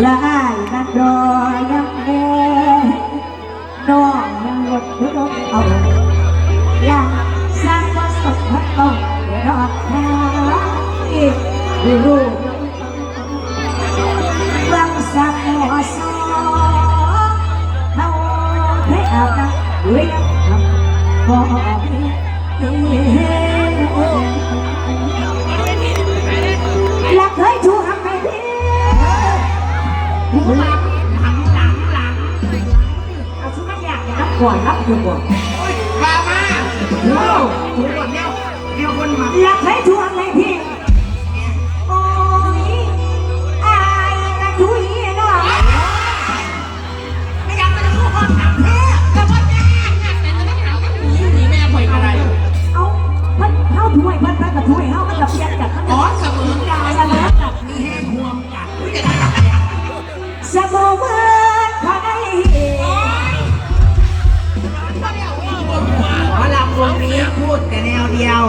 Lại ai đang đò nhắc nghe nó ngược với ông ông làm sao có sọc hấp ông để đọt theo đủ văng sang mùa gió đâu thế ảo đang đuổi đang thầm bỏ đi อยรับอยู่บ่มามาโอ้ถูกหมดแล้วเดี๋ยวคนมาอยากให้ทวงให้พี่ เดียว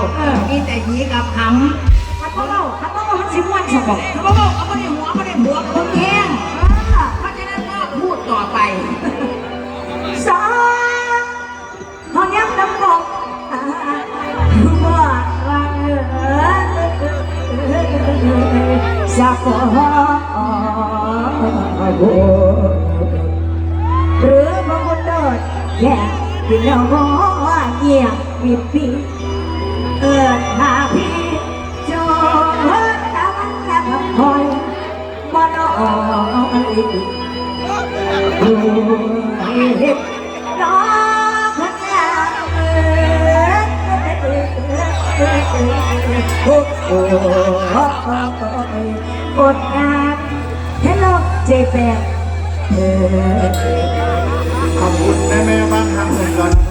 มีแต่หีกับหำถ้าเขาเล่าถ้าเขาเล่ามันสิม่วนสมองเขาบอกเขาไม่ได้หัวไม่ได้หัวเขาแข้งเพราะฉะนั้นก็พูดต่อไปสองเฮายังน้ำบอกว่าว่าเออสักพอหรือบางคนเดินแย่ที่เราว่าเยี่ยมมีปี เอิญหาพี่โจตะวันแลบคอยบ่นอยโอ้ยน้องคนงามเออโอ้โหกดงานเฮลโลเจแปนเออขอบคุณแม่แม่บ้านทางสกลนครจักมากกว่าพวกเรา